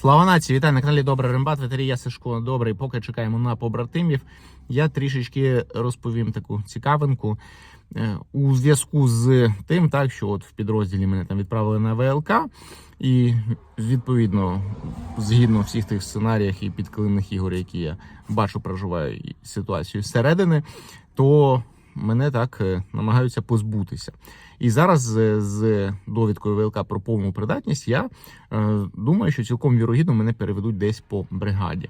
Слава нації, вітаю на каналі Добра Рембат. Ветері я Сашко Добрий. Поки чекаємо на побратимів. Я трішечки розповім таку цікавинку Е, у зв'язку з тим, так що от в підрозділі мене там відправили на ВЛК, і відповідно, згідно всіх тих сценаріях і підкилимних ігор, які я бачу, проживаю ситуацію зсередини, то мене так е, намагаються позбутися. І зараз е, з довідкою ВЛК про повну придатність я е, думаю, що цілком вірогідно мене переведуть десь по бригаді.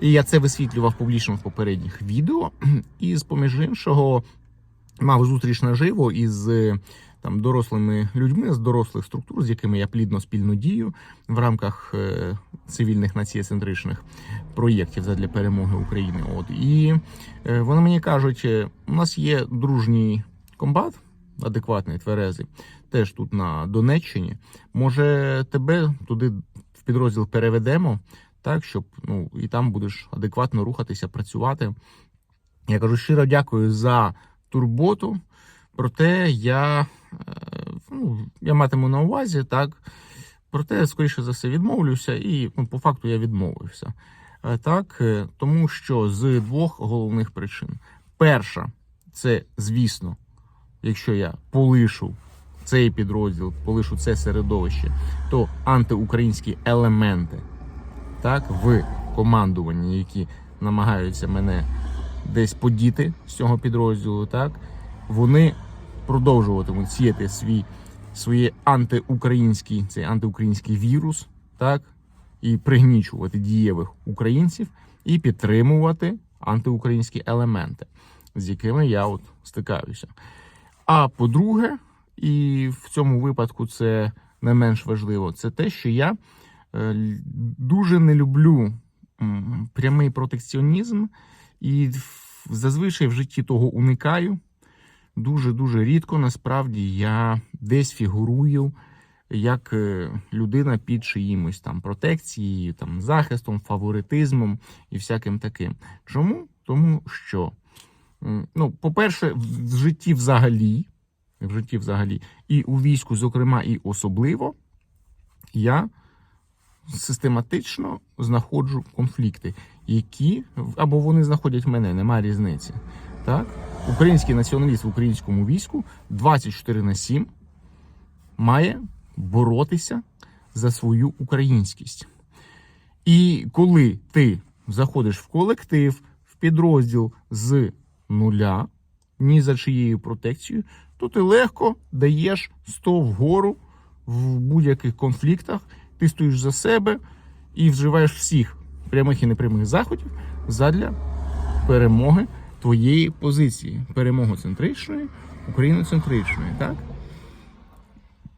І я це висвітлював публічно в попередніх відео. І з поміж іншого мав зустріч наживо із там дорослими людьми з дорослих структур, з якими я плідно спільно дію в рамках е, цивільних націєцентричних проєктів задля перемоги України. От і е, вони мені кажуть, е, у нас є дружній комбат, адекватний, тверезий, теж тут на Донеччині. Може, тебе туди в підрозділ переведемо, так щоб ну і там будеш адекватно рухатися, працювати. Я кажу щиро дякую за турботу. Проте я, е, ну, я матиму на увазі, так. Проте, скоріше за все, відмовлюся, і ну, по факту я відмовився. Е, Так, е, тому що з двох головних причин: перша, це, звісно, якщо я полишу цей підрозділ, полишу це середовище, то антиукраїнські елементи так, в командуванні, які намагаються мене десь подіти з цього підрозділу, так, вони продовжуватимуть сіяти свій своє антиукраїнський, цей антиукраїнський вірус, так, і пригнічувати дієвих українців, і підтримувати антиукраїнські елементи, з якими я от стикаюся. А по-друге, і в цьому випадку це не менш важливо, це те, що я е, дуже не люблю прямий протекціонізм, і зазвичай в житті того уникаю. Дуже дуже рідко насправді я десь фігурую як е, людина під чиїмось там протекцією, там захистом, фаворитизмом і всяким таким. Чому? Тому що, ну, по-перше, в житті взагалі, в житті взагалі, і у війську, зокрема, і особливо, я систематично знаходжу конфлікти, які або вони знаходять мене, немає різниці. Так? Український націоналіст в українському війську 24 на 7 має боротися за свою українськість. І коли ти заходиш в колектив, в підрозділ з нуля, ні за чиєю протекцією, то ти легко даєш 100 вгору в будь-яких конфліктах, ти стоїш за себе і вживаєш всіх прямих і непрямих заходів задля перемоги твоєї позиції, перемогоцентричної, україноцентричної, так?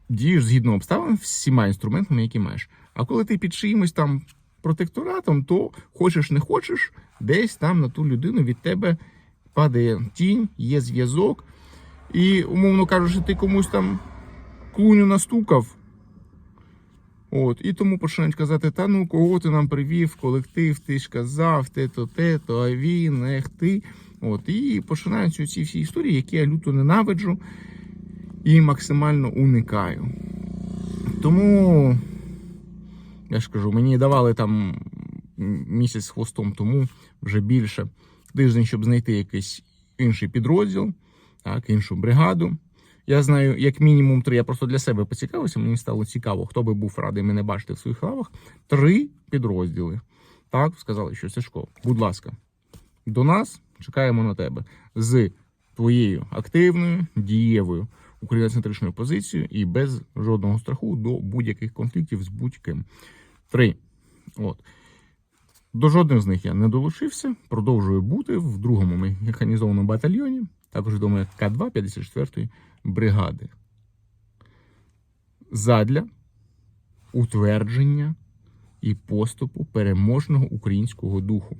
Дієш згідно обставин всіма інструментами, які маєш. А коли ти під чиїмось там протекторатом, то хочеш не хочеш, десь там на ту людину від тебе падає тінь, є зв'язок. І, умовно кажучи, ти комусь там клуню настукав. От, і тому починають казати: та ну кого ти нам привів, колектив, ти ж казав, те-то, те-то, а він, ех ти. От, і починаються ці всі історії, які я люто ненавиджу і максимально уникаю. Тому, я ж кажу, мені давали там місяць з хвостом тому вже більше тиждень, щоб знайти якийсь інший підрозділ, так, іншу бригаду. Я знаю, як мінімум три. Я просто для себе поцікавився. Мені стало цікаво, хто би був радий мене бачити в своїх лавах. Три підрозділи. Так, сказали, що Сашко, будь ласка, до нас чекаємо на тебе з твоєю активною, дієвою україноцентричною позицією і без жодного страху до будь-яких конфліктів з будь-ким. Три. От. До жодних з них я не долучився. Продовжую бути в другому механізованому батальйоні, також відомо як К2 54-ї бригади. Задля утвердження і поступу переможного українського духу,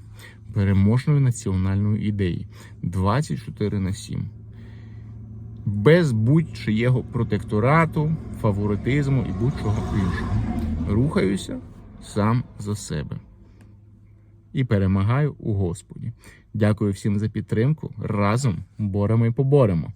переможної національної ідеї 24 на 7. Без будь-чиєго протекторату, фаворитизму і будь-чого іншого. Рухаюся сам за себе і перемагаю у Господі. Дякую всім за підтримку. Разом боремо і поборемо.